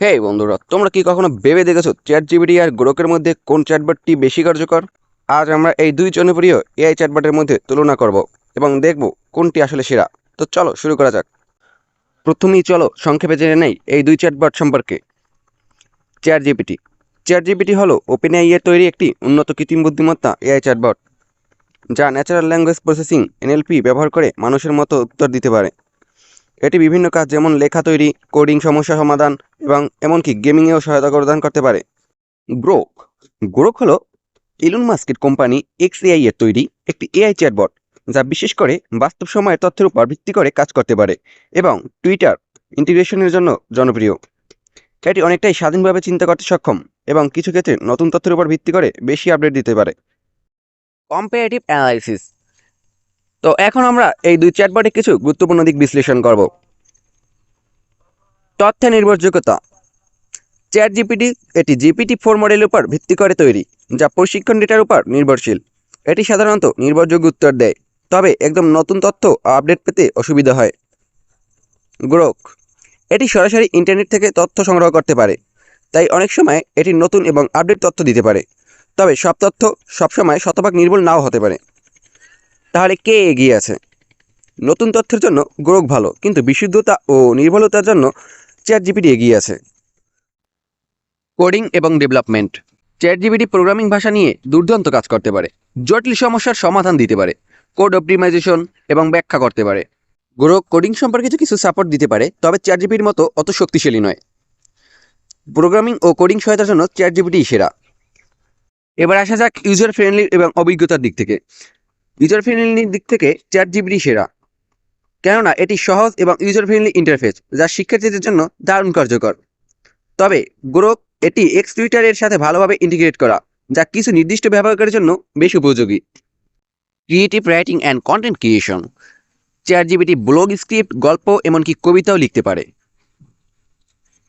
হে বন্ধুরা, তোমরা কি কখনো ভেবে দেখেছ চ্যাট জিবিটি আর গ্রোকের মধ্যে কোন চ্যাটবটটি বেশি কার্যকর? আজ আমরা এই দুই জনপ্রিয় এআই চ্যাটবটের মধ্যে তুলনা করব এবং দেখব কোনটি আসলে সেরা। তো চলো, শুরু করা যাক। প্রথমেই চলো, সংক্ষেপে জেনে নেই এই দুই চ্যাটবট সম্পর্কে। চ্যাট জিপিটি চ্যাট জিপিটি হলো ওপেন এর তৈরি একটি উন্নত কৃত্রিম বুদ্ধিমত্তা এআই চ্যাটবট যা ন্যাচারাল ল্যাঙ্গুয়েজ প্রসেসিং এনএলপি ব্যবহার করে মানুষের মতো উত্তর দিতে পারে। এটি বিভিন্ন কাজ যেমন লেখা তৈরি কোডিং সমস্যা সমাধান এবং এমনকি গেমিংয়েও সহায়তা প্রদান করতে পারে। গ্রোক গ্রোক হলো ইলন মাস্কের কোম্পানি এক্সএআই এর তৈরি একটি এআই চ্যাটবট যা বিশেষ করে বাস্তব সময়ের তথ্যের উপর ভিত্তি করে কাজ করতে পারে এবং টুইটার ইন্টিগ্রেশনের জন্য জনপ্রিয়। এটি অনেকটাই স্বাধীনভাবে চিন্তা করতে সক্ষম এবং কিছু ক্ষেত্রে নতুন তথ্যের উপর ভিত্তি করে বেশি আপডেট দিতে পারে। কম্পারেটিভ অ্যানালাইসিস তো এখন আমরা এই দুই চ্যাটবটে কিছু গুরুত্বপূর্ণ দিক বিশ্লেষণ করব। তথ্য নির্ভরযোগ্যতা। চ্যাট জিপিটি এটি জিপিটি ফোর মডেলের উপর ভিত্তি করে তৈরি, যা প্রশিক্ষণ ডেটার উপর নির্ভরশীল। এটি সাধারণত নির্ভরযোগ্য উত্তর দেয়, তবে একদম নতুন তথ্য আপডেট পেতে অসুবিধা হয়। গ্রোক এটি সরাসরি ইন্টারনেট থেকে তথ্য সংগ্রহ করতে পারে, তাই অনেক সময় এটি নতুন এবং আপডেট তথ্য দিতে পারে। তবে সব তথ্য সবসময় শতভাগ নির্ভুল নাও হতে পারে। তাহলে কে এগিয়ে আছে? নতুন তথ্যের জন্য গ্রোক ভালো, কিন্তু বিশুদ্ধতা ও নির্ভুলতার জন্য চ্যাট জিপিটি এগিয়ে আছে। কোডিং এবং ডেভেলপমেন্ট। চ্যাট জিপিটি প্রোগ্রামিং ভাষা নিয়ে দুর্দান্ত কাজ করতে পারে, জটিল সমস্যার সমাধান দিতে পারে, কোড অপটিমাইজেশন এবং ব্যাখ্যা করতে পারে। গ্রোক কোডিং সম্পর্কিত কিছু সাপোর্ট দিতে পারে, তবে চ্যাট জিপিটির মতো অত শক্তিশালী নয়। প্রোগ্রামিং ও কোডিং সহায়তার জন্য চ্যাট জিপিটি সেরা। এবার আসা যাক ইউজার ফ্রেন্ডলি এবং অভিজ্ঞতার দিক থেকে। ইউজার ফ্রেন্ডলির দিক থেকে চ্যাট জিপিটি সেরা। কেননা, এটি সহজ এবং ইউজার ফ্রেন্ডলি ইন্টারফেস যা শিক্ষার্থীদের জন্য দারুণ কার্যকর। তবে গ্রোক এটি এক্স টুইটারের সাথে ভালোভাবে ইন্টিগ্রেট করা, যা কিছু নির্দিষ্ট ব্যবহারকারীর জন্য বেশ উপযোগী। Creative writing and content creation chat GPT blog script গল্প, এমনকি কবিতাও লিখতে পারে।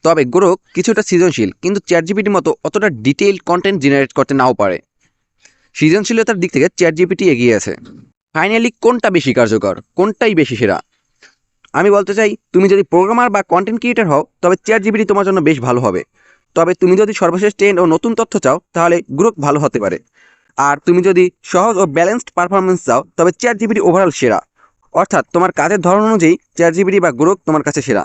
তবে গ্রোক কিছুটা সৃজনশীল, কিন্তু চ্যাট জিবিটির মতো অতটা ডিটেইল কন্টেন্ট জেনারেট করতে নাও পারে। সৃজনশীলতার দিক থেকে চ্যাট জিপিটি এগিয়ে আছে। ফাইনালি কোনটা বেশি কার্যকর? কোনটাই বেশি সেরা? আমি বলতে চাই, তুমি যদি প্রোগ্রামার বা কন্টেন্ট ক্রিয়েটার হও, তবে চ্যাট জিপিটি তোমার জন্য বেশ ভালো হবে। তবে তুমি যদি সর্বশেষ ট্রেন্ড ও নতুন তথ্য চাও, তাহলে গ্রুপ ভালো হতে পারে। আর তুমি যদি সহজ ও ব্যালেন্সড পারফরমেন্স চাও, তবে চ্যাট জিপিটি ওভারঅল সেরা। অর্থাৎ তোমার কাজের ধরন অনুযায়ী চ্যাট জিপিটি বা গ্রুপ তোমার কাছে সেরা।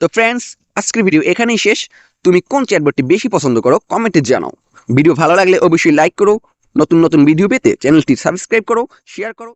তো ফ্রেন্ডস আজকের ভিডিও এখানেই শেষ। তুমি কোন চ্যাটবটটি বেশি পছন্দ করো কমেন্টে জানাও। ভিডিও ভালো লাগলে অবশ্যই লাইক করো নতুন নতুন ভিডিও পেতে চ্যানেলটি সাবস্ক্রাইব করো শেয়ার করো।